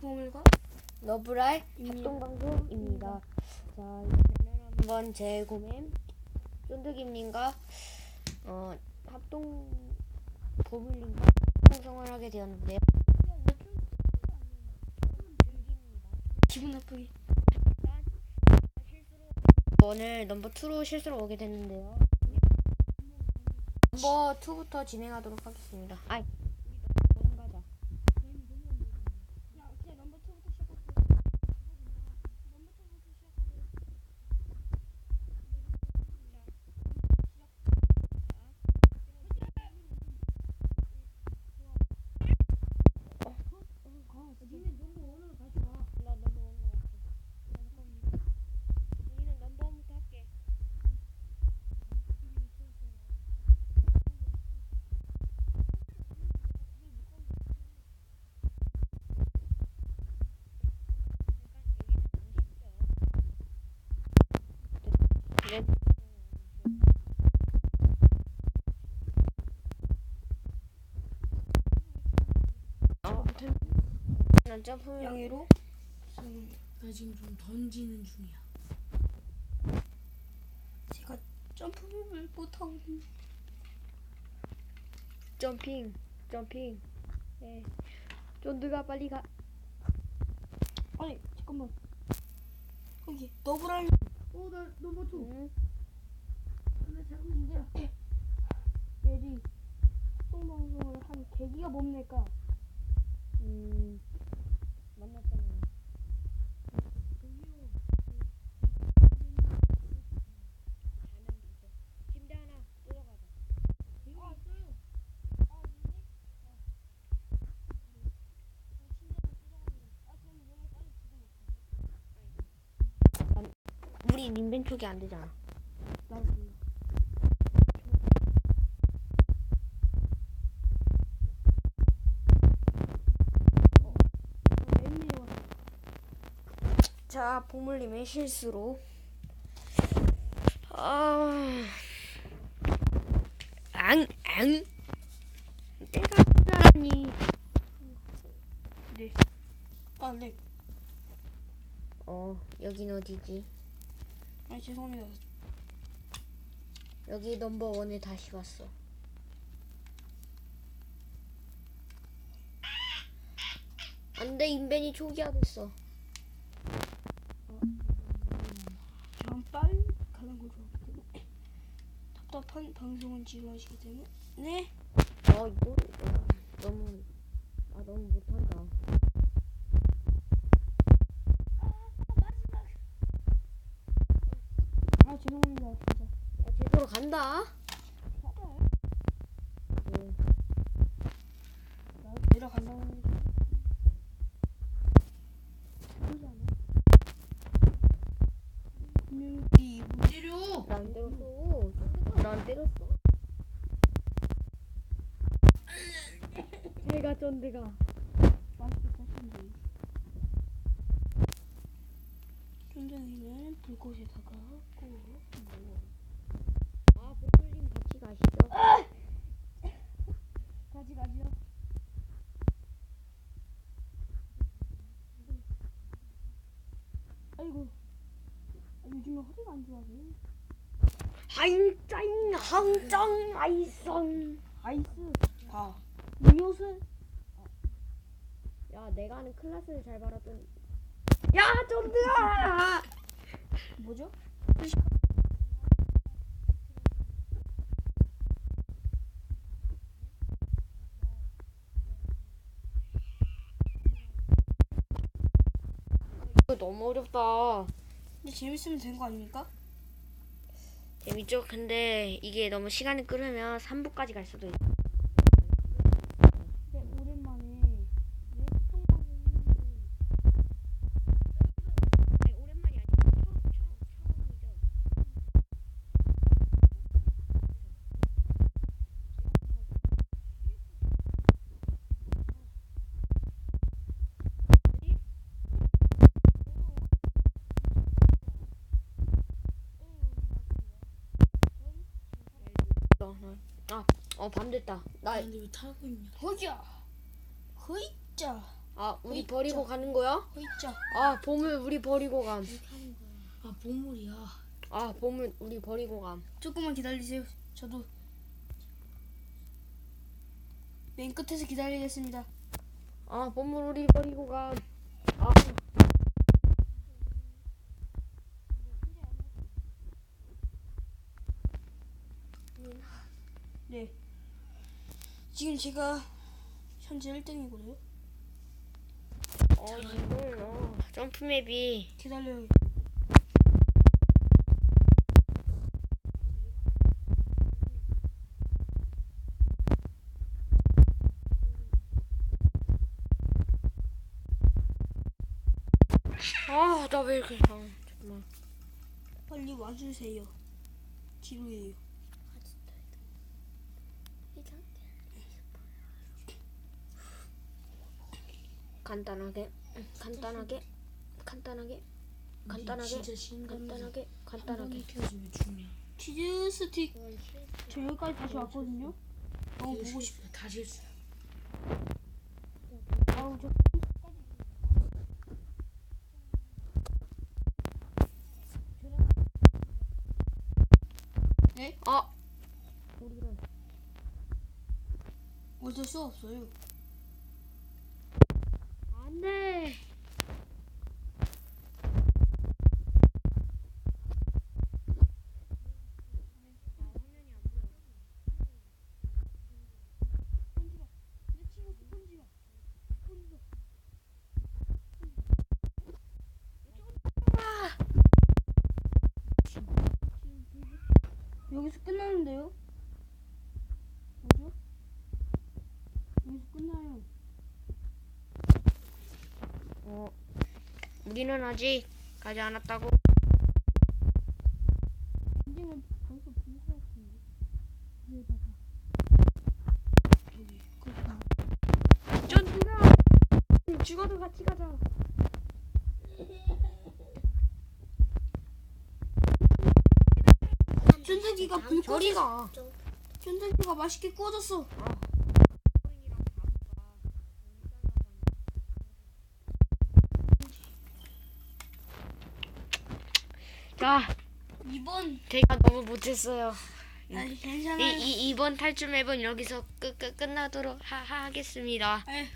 보물과 입니다. 합동방송입니다. 자, 이번에는 한번 제 고맨 쫀득이님과 어, 합동 보물님과 방송을 하게 되었는데요. 기분 나쁘게 오늘 넘버 2로 실수로 오게 됐는데요. 넘버 2부터 진행하도록 하겠습니다. 아이, 난 점프 양해로. 나 지금 좀 던지는 중이야. 제가 점프를 못하고 점핑 점핑. 예. 쫀드가 빨리 가. 아니 잠깐만. 거기 너브랄 어나 넘버 2 응? 나 자꾸 이제 얘지 합동방송을 한 계기가 뭡니까? 음 만났잖아 침대 하나 뜯어가자 이거 왔어요. 아 있네. 우리 인벤 쪽이 안 되잖아? 자 보물님의 실수로 아 앙, 앙. 내가 잘하니. 네. 아 네. 어, 여긴 어디지? 아 죄송합니다. 여기 넘버 원에 다시 왔어. 안 돼, 인벤이 초기화됐어. 저는 빨리 가는 걸 좋아하기 때문에 답답한 방송은 지루하시기 때문에 네. 아, 이거 너무, 아, 너무 못한다. 아 죄송합니다 진짜. 아, 제대로 간다. 맞아요. 네. 나 내려간다고 하니까 그러지 않아? 분명히 못 때려. 나안 때렸어. 나안 때렸어. 제가 쫀드가. 맛있겠다 쫀득이. 쫀득이는 불꽃에다가 꼭 먹어. 아, 보물님 같이 가시죠. 가지 가지요. 아이고 아, 요즘에 허리가 안 좋아서 한짱, 한짱, 아이성. 아이스 봐 음료수 야, 내가 하는 클래스를 잘 봐라던. 야, 쫀드가! 뭐죠? 너무 어렵다. 근데 재밌으면 된 거 아닙니까? 재밌죠? 근데 이게 너무 시간이 끌으면 3부까지 갈 수도 있어. 어, 밤 됐다. 나아 근데 왜 타고 있냐? 허자 허이자 아 우리 있죠. 버리고 가는 거야? 어 있죠. 아 보물 우리 버리고 감. 아 보물이야. 아 보물 우리 버리고 감. 조금만 기다리세요. 저도 맨 끝에서 기다리겠습니다. 아 보물 우리 버리고 감. 아 네. 지금 제가 현재 1등이고요. 어, 이걸 어, 점프맵이 기다려요. 아 나 왜 이렇게 아, 잠깐만. 빨리 와주세요. 지루해요. 간단하게 간단하게 간단하게 간단하게 간단하게 한 간단하게 죽냐. 치즈 스틱. 저 여기까지 다시 왔거든요. 너무 보고 싶. 싶어. 다 실수. 아우 저. 네? 아 어쩔 수 없어요. 안돼 여기서 끝나는데요? 뭐죠? 여기서 끝나요. 어 우리는 아직 가지 않았다고 엔딩은 벌써. 여기. 그렇구나. 전투가 죽어도 같이 가자 전자기가 불 저리 꺼졌어. 가 전자기가 맛있게 구워졌어. 자, 2번. 제가 너무 못했어요. 괜찮아요. 이, 이 이번 탈출 맵은 여기서 끝, 끝 끝나도록 하, 하겠습니다. 아이,